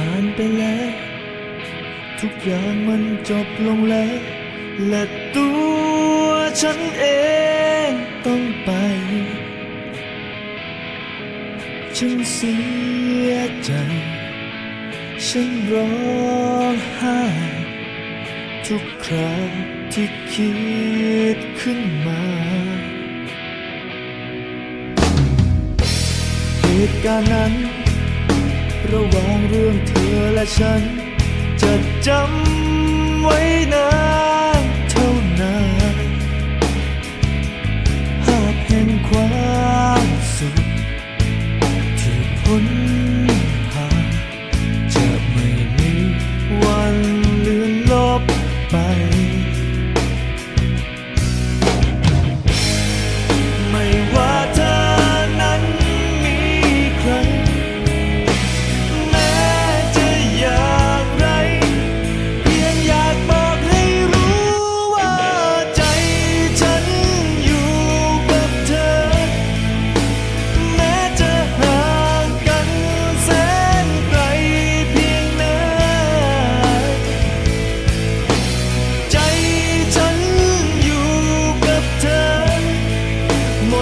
ผ่านไปแล้ว ทุกอย่างมันจบลงแล้ว และตัวฉันเองต้องไป ฉันเสียใจ ฉันร้องไห้ทุกคราวที่คิดขึ้นมาเหตุการณ์นั้น ระหว่างเรื่องเธอและฉัน จะจำไว้นา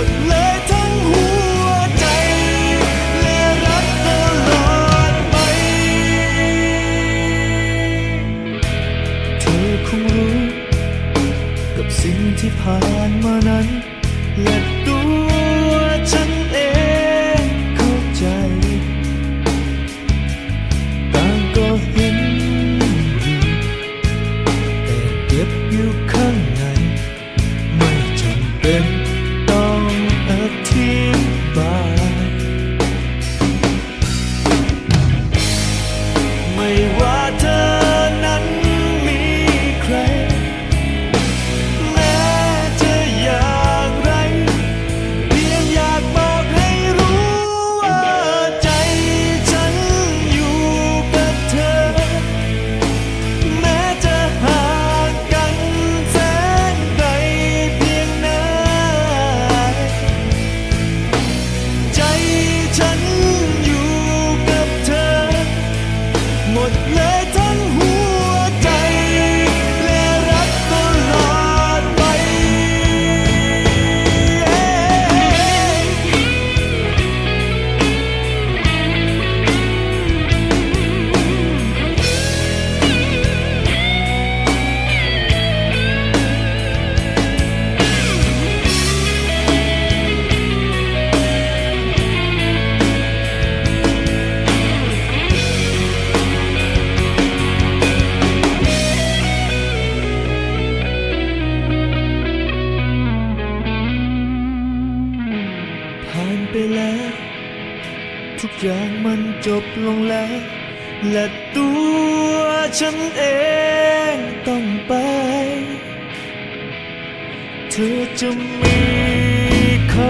ดเลยทั้งหัวใจ และรักตลอดไป เธอคงรู้ กับสิ่งที่ผ่านมานั้น และตัวฉันเองเข้าใจ ต่างก็เห็นอยู่แต่เก็บอยู่ข้างใน ไม่จำเป็น มด ผ่านไปแล้ว ทุกอย่างมันจบลงแล้ว และตัวฉันเองต้องไป เธอจะมีเขา